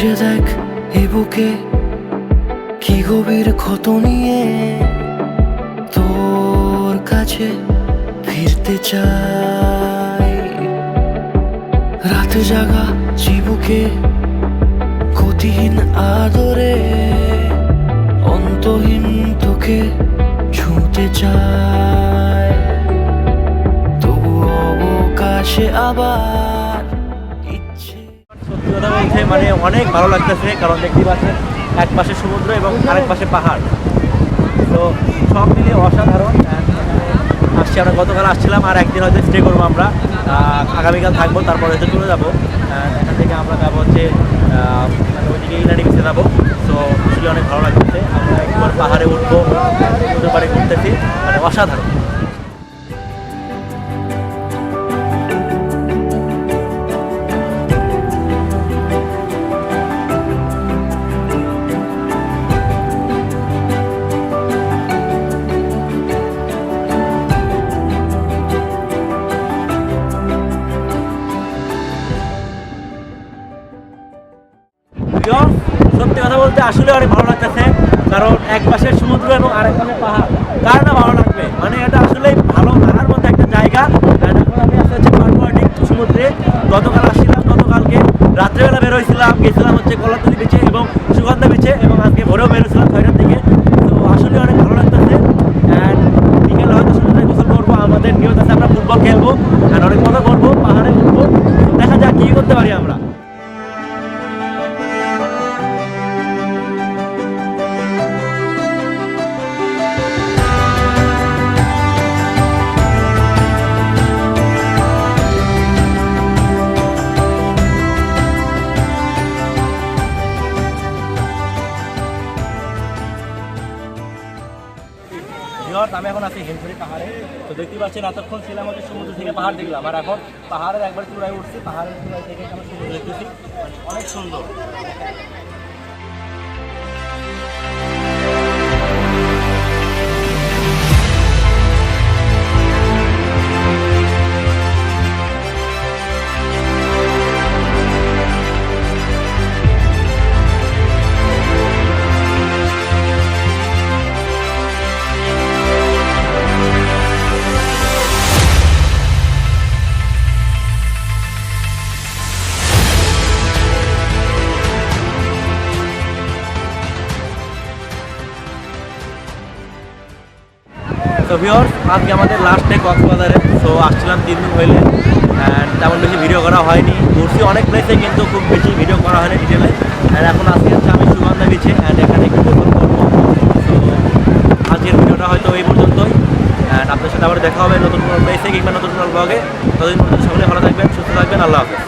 দেখ এ বুকে কি গভীর ক্ষত নিয়ে তোর কাছে ফিরতে চাই। রাতে জাগা চিবুকে গতিহীন আদরে, অন্তহীন তোকে ছুঁতে চায় তবু অবকাশে আবার মানে অনেক ভালো লাগতেছে, কারণ দেখতে পাচ্ছেন এক পাশে সমুদ্র এবং আরেক পাশে পাহাড়। তো সব মিলিয়ে অসাধারণ। And আসছি আমরা, গতকাল আসছিলাম আর একদিন হয়তো স্টে করব আমরা। আগামীকাল থাকব, তারপরে হয়তো চলে যাব। এখান থেকে আমরা যাব হচ্ছে মানে ওইদিকে ইনানি বিচে যাব। তো আসলে অনেক ভালো লাগতেছে। আমরা একবার পাহাড়ে উঠবো উঠতে পারে ঘুরতেছি। মানে অসাধারণ। প্রিয়, সত্যি কথা বলতে আসলে অনেক ভালো লাগতেছে, কারণ এক পাশে সমুদ্র এবং আরেক পাশে পাহাড়। কার না ভালো লাগবে? মানে এটা আসলে ভালো লাগার মধ্যে একটা জায়গা। আমি সমুদ্রে, গতকাল আসছিলাম, গতকালকে রাত্রেবেলা বের হয়েছিলাম, গেছিলাম হচ্ছে কলাতলি বিচে এবং সুগন্ধা বিচে এবং আজকে ভোরেও বেরোছিলাম ছয়টার দিকে। তো আসলে অনেক ভালো লাগতেছে। অ্যান্ড বিকেলে হয়তো সমুদ্রে গোসল করব, আমাদের নিয়ত আছে আমরা ফুটবল খেলব অ্যান্ড অনেক মজা করব, পাহাড়ে উঠবো দেখা যাক কী করতে পারি আমরা। ভিউয়ার্স, আমি এখন আছি হিমছড়ি পাহাড়ে। তো দেখতে পাচ্ছেন এতক্ষণ ছিলাম হচ্ছে সমুদ্র থেকে পাহাড় দেখলাম। আর এখন পাহাড়ের একবার চূড়ায় উঠছি পাহাড়ের চূড়ায় থেকে আমি সমুদ্র দেখতেছি। মানে অনেক সুন্দর। তো ভিওর আজকে আমাদের লাস্ট ডে কক্সবাজারে। সো আসছিলাম তিন দিন হইলে তেমন বেশি ভিডিও করা হয়নি। ঘুরছি অনেক প্লেসে কিন্তু খুব বেশি ভিডিও করা হয়নি ডিটেলে অ্যান্ড এখন আজকে হচ্ছে আমি সুগন্ধা বিচে অ্যান্ড এখানে একটু গোসল তো আজকের ভিডিওটা হয়তো এই পর্যন্তই। অ্যান্ড আপনার সাথে আবার দেখা হবে নতুন কোনো প্লেসে কিংবা নতুন কোনো ব্লগে ততদিন পর্যন্ত সকলে ভালো থাকবেন, সুস্থ থাকবেন, আল্লাহ হাফেজ।